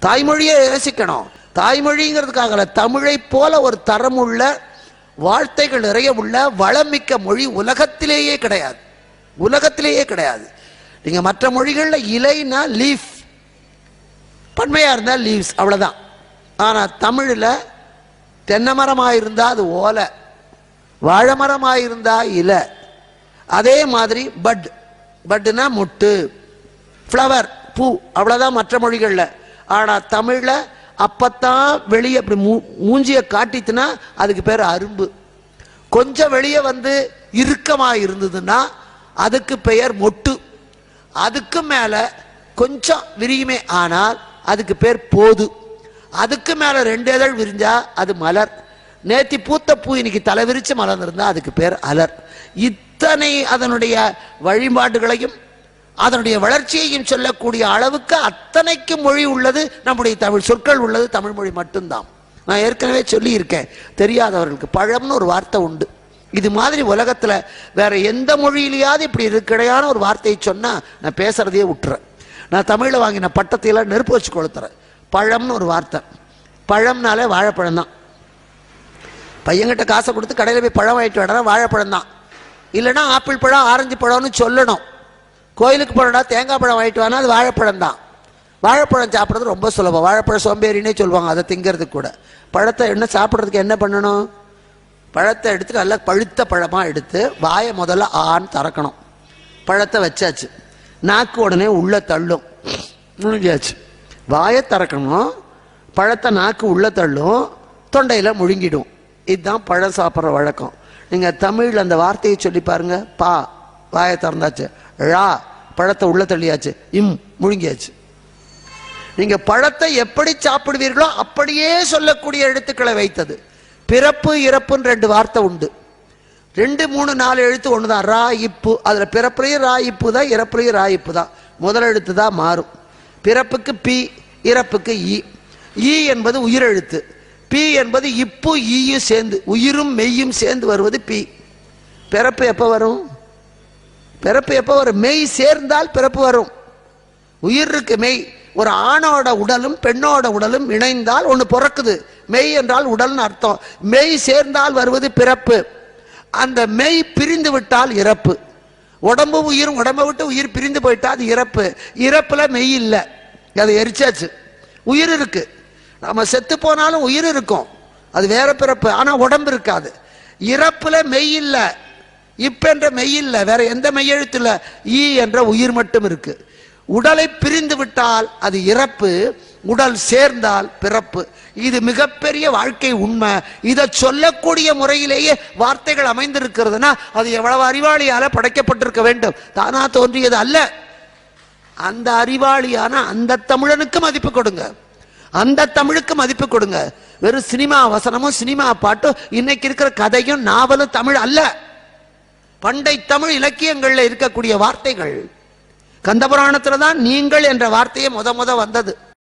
தாய்மொழியை நேசிக்கணும் தாய்மொழிங்கிறதுக்காக தமிழை போல ஒரு தரமுள்ள வார்த்தைகள் நிறைய உள்ள வளமிக்க மொழி உலகத்திலேயே கிடையாது. உலகத்திலேயே கிடையாது. நீங்க மற்ற மொழிகளில் இலைனா லீஃப் பன்மையாக இருந்தால் லீவ்ஸ் அவ்வளவுதான். ஆனால் தமிழில் தென்னை மரமாக இருந்தால் அது ஓலை. வாழை மரமாக இலை. அதே மாதிரி பட் பட்டுனா முட்டு. ஃப்ளவர் பூ அவ்வளோதான் மற்ற மொழிகளில். ஆனால் தமிழில் அப்பத்தான் வெளியே அப்படி மூ மூஞ்சியை காட்டித்துனா அதுக்கு பேர் அரும்பு. கொஞ்சம் வெளியே வந்து இறுக்கமாக இருந்ததுன்னா அதுக்கு பெயர் மொட்டு. அதுக்கு மேலே கொஞ்சம் விரியுமே ஆனால் அதுக்கு பேர் போது. அதுக்கு மேலே ரெண்டு இதழ் விரிஞ்சா அது மலர். நேத்தி பூத்த பூ இன்னைக்கு தலை விரிச்சு மலர்ந்திருந்தா அதுக்கு பேர் அலர். இத்தனை அதனுடைய வழிபாடுகளையும் அதனுடைய வளர்ச்சியையும் சொல்லக்கூடிய அளவுக்கு அத்தனைக்கு மொழி உள்ளது நம்முடைய தமிழ் சொற்கள் உள்ளது தமிழ் மொழி மட்டும்தான். நான் ஏற்கனவே சொல்லியிருக்கேன் தெரியாதவர்களுக்கு. பழம்னு ஒரு வார்த்தை உண்டு. இது மாதிரி உலகத்தில் வேற எந்த மொழியிலையாவது இப்படி இருக்கிறையான ஒரு வார்த்தையை சொன்னால் நான் பேசுறதையே விட்டுறேன். நான் தமிழில் வாங்கின பட்டத்தையெல்லாம் நெருப்பு வச்சு கொளுத்துறேன். பழம்னு ஒரு வார்த்தை. பழம்னாலே வாழைப்பழம் தான். பையன்கிட்ட காசை கொடுத்து கடையில் போய் பழம் வாங்கிட்டு வரா வாழைப்பழம் தான். இல்லைன்னா ஆப்பிள் பழம் ஆரஞ்சு பழம்னு சொல்லணும். கோயிலுக்கு போனடா தேங்காய் பழம் வாங்கிட்டு வானா அது வாழைப்பழம் தான். வாழைப்பழம் சாப்பிட்றது ரொம்ப சுலபம். வாழைப்பழம் சோம்பேறினே சொல்லுவாங்க அதை திங்கிறதுக்கு கூட. பழத்தை என்ன சாப்பிட்றதுக்கு என்ன பண்ணணும்? பழத்தை எடுத்து நல்லா பழுத்த பழமாக எடுத்து வாயை முதல்ல ஆன்னு திறக்கணும். பழத்தை வச்சாச்சு. நாக்கு உடனே உள்ளே தள்ளும். முழுங்கியாச்சு வாயை திறக்கணும். பழத்தை நாக்கு உள்ளே தள்ளும். தொண்டையில் முழுங்கிடும். இதுதான் பழம் சாப்பிட்ற வழக்கம். நீங்கள் தமிழில் அந்த வார்த்தையை சொல்லி பாருங்கள் பா வாயை திறந்தாச்சு. ழா பழத்தை உள்ள தள்ளியாச்சு. இம் முழுங்கியாச்சு. நீங்க பழத்தை எப்படி சாப்பிடுவீர்களோ அப்படியே சொல்லக்கூடிய எழுத்துக்களை வைத்தது. பிறப்பு இறப்புன்னு ரெண்டு வார்த்தை உண்டு. ரெண்டு மூணு நாலு எழுத்து ஒன்று தான் ரா இப்பு. அதில் பிறப்புலையும் ரா இப்பு தான் இறப்புலையும் ரா இப்பு தான். முதல் எழுத்து தான் மாறும். பிறப்புக்கு பி இறப்புக்கு ஈ ஈ என்பது உயிரெழுத்து. பி என்பது இப்பு ஈயும் சேர்ந்து உயிரும் மெய்யும் சேர்ந்து வருவது பி. பிறப்பு எப்போ வரும்? பிறப்பு எப்போ வரும்? மெய் சேர்ந்தால் பிறப்பு வரும். உயிர் இருக்கு மெய். ஒரு ஆணோட உடலும் பெண்ணோட உடலும் இணைந்தால் ஒன்று பிறக்குது. மெய் என்றால் உடல்னு அர்த்தம். மெய் சேர்ந்தால் வருவது பிறப்பு. அந்த மெய் பிரிந்து விட்டால் இறப்பு. உடம்பு உயிரும் உடம்பை விட்டு உயிர் பிரிந்து போயிட்டா அது இறப்பு. இறப்புல மெய் இல்லை. அது எரிச்சாச்சு. உயிர் இருக்கு. நம்ம செத்து போனாலும் உயிர் இருக்கும். அது வேற பிறப்பு. ஆனால் உடம்பு இருக்காது. இறப்புல மெய் இல்லை. இப்பென்ற மெய் இல்லை வேற எந்த மெய்யெழுத்து இல்லை ஈ என்ற உயிர் மட்டும் இருக்கு. உடலை பிரிந்து விட்டால் அது இறப்பு உடல் சேர்ந்தால் பிறப்பு. இது மிகப்பெரிய வாழ்க்கை உண்மை. இதை சொல்லக்கூடிய முறையிலேயே வார்த்தைகள் அமைந்திருக்கிறதுனா அது எவ்வளவு அறிவாளியால படைக்கப்பட்டிருக்க வேண்டும். தானா தோன்றியது அல்ல. அந்த அறிவாளியான அந்த தமிழனுக்கு மதிப்பு கொடுங்க. அந்த தமிழுக்கு மதிப்பு கொடுங்க. வெறும் சினிமா வசனமும் சினிமா பாட்டும் இன்னைக்கு இருக்கிற கதையும் நாவலும் தமிழ் அல்ல. பண்டை தமிழ் இலக்கியங்களில் இருக்கக்கூடிய வார்த்தைகள் கந்தபுராணத்தில் தான் நீங்கள் என்ற வார்த்தையே முத முத வந்தது.